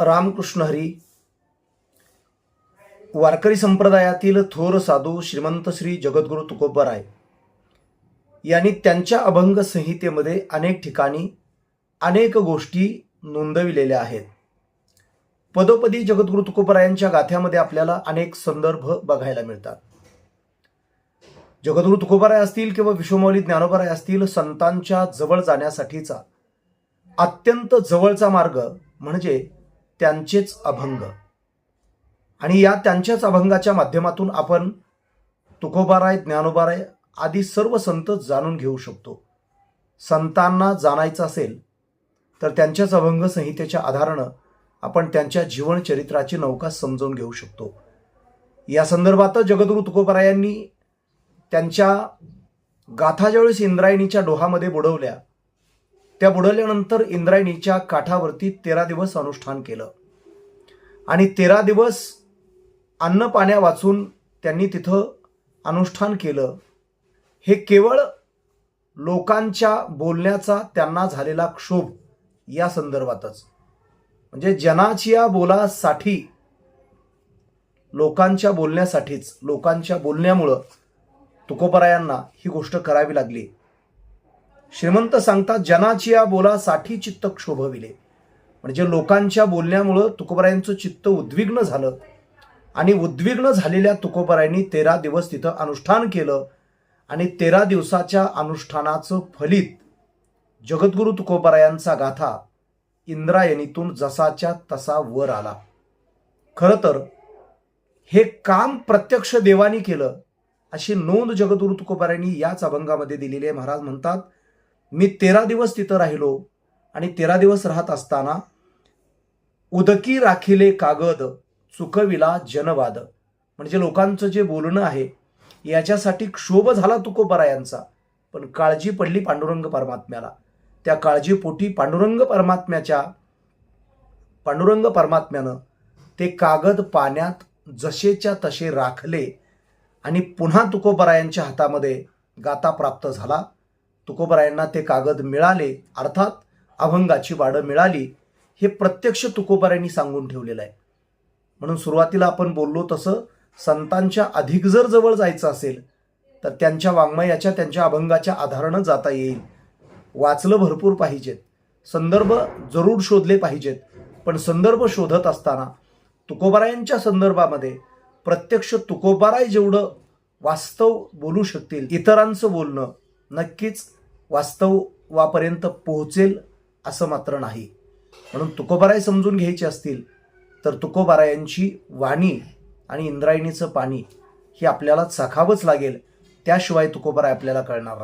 रामकृष्ण हरी. वारकरी संप्रदायातील थोर साधू श्रीमंत श्री जगद्गुरु तुकोबराय यांनी त्यांच्या अभंग संहितेमध्ये अनेक ठिकाणी अनेक गोष्टी नोंदविलेल्या आहेत. पदोपदी जगद्गुरु तुकोबरायांच्या गाथ्यामध्ये आपल्याला अनेक संदर्भ बघायला मिळतात. जगद्गुरु तुकोबराय असतील किंवा विश्वमौली ज्ञानोबराय असतील संतांच्या जवळ जाण्यासाठीचा अत्यंत जवळचा मार्ग म्हणजे त्यांचेच अभंग. आणि या त्यांच्याच अभंगाच्या माध्यमातून आपण तुकोबाराय ज्ञानोबाराय आदी सर्व संत जाणून घेऊ शकतो. संतांना जाणायचं असेल तर त्यांच्याच अभंग संहितेच्या आधारानं आपण त्यांच्या जीवनचरित्राची नौका समजून घेऊ शकतो. या संदर्भात जगद्गुरु तुकोबारायांनी त्यांच्या गाथा ज्यावेळेस इंद्रायणीच्या डोहामध्ये बुडवल्या त्या बुडवल्यानंतर इंद्रायणीच्या काठावरती तेरा दिवस अनुष्ठान केलं. आणि तेरा दिवस अन्न पाण्या वाचून त्यांनी तिथं अनुष्ठान केलं. हे केवळ लोकांच्या बोलण्याचा त्यांना झालेला क्षोभ या संदर्भातच. म्हणजे जनाच्या बोलासाठी लोकांच्या बोलण्यासाठीच लोकांच्या बोलण्यामुळं तुकोबरायांना ही गोष्ट करावी लागली. श्रीमंत सांगतात जनाची या बोलासाठी चित्त क्षोभविले. म्हणजे लोकांच्या बोलण्यामुळं तुकोबरायांचं चित्त उद्विग्न झालं. आणि उद्विग्न झालेल्या तुकोबरायांनी तेरा दिवस तिथं अनुष्ठान केलं. आणि तेरा दिवसाच्या अनुष्ठानाचं फलित जगद्गुरु तुकोबरायांचा गाथा इंद्रायणीतून जसाच्या तसा वर आला. खरं तर हे काम प्रत्यक्ष देवानी केलं अशी नोंद जगद्गुरु तुकोबरायांनी याच अभंगामध्ये दिलेली आहे. महाराज म्हणतात मी तेरा दिवस तिथं राहिलो आणि तेरा दिवस राहत असताना उदकी राखिले कागद चुकविला जनवाद. म्हणजे लोकांचं जे बोलणं आहे याच्यासाठी क्षोभ झाला तुकोबरायांचा. पण काळजी पडली पांडुरंग परमात्म्याला. त्या काळजीपोटी पांडुरंग परमात्म्याच्या पांडुरंग परमात्म्यानं ते कागद पाण्यात जसेच्या तसे राखले आणि पुन्हा तुकोबरायांच्या हातामध्ये गाता प्राप्त झाला. तुकोबरायांना ते कागद मिळाले अर्थात अभंगाची वाडं मिळाली हे प्रत्यक्ष तुकोबरायांनी सांगून ठेवलेलं आहे. म्हणून सुरुवातीला आपण बोललो तसं संतांच्या अधिक जर जवळ जायचं असेल तर त्यांच्या वाङ्मयाच्या त्यांच्या अभंगाच्या आधारानं जाता येईल. वाचलं भरपूर पाहिजेत. संदर्भ जरूर शोधले पाहिजेत. पण संदर्भ शोधत असताना तुकोबारायांच्या संदर्भामध्ये प्रत्यक्ष तुकोबाराय जेवढं वास्तव बोलू शकतील इतरांचं बोलणं नक्कीच वास्तवापर्यंत पोहोचेल असं मात्र नाही. म्हणून तुकोबाराय समजून घ्यायची असतील तर तुकोबारायांची वाणी आणि इंद्रायणीचं पाणी हे आपल्याला चाखावंच लागेल. त्याशिवाय तुकोबाराय आपल्याला कळणार नाही.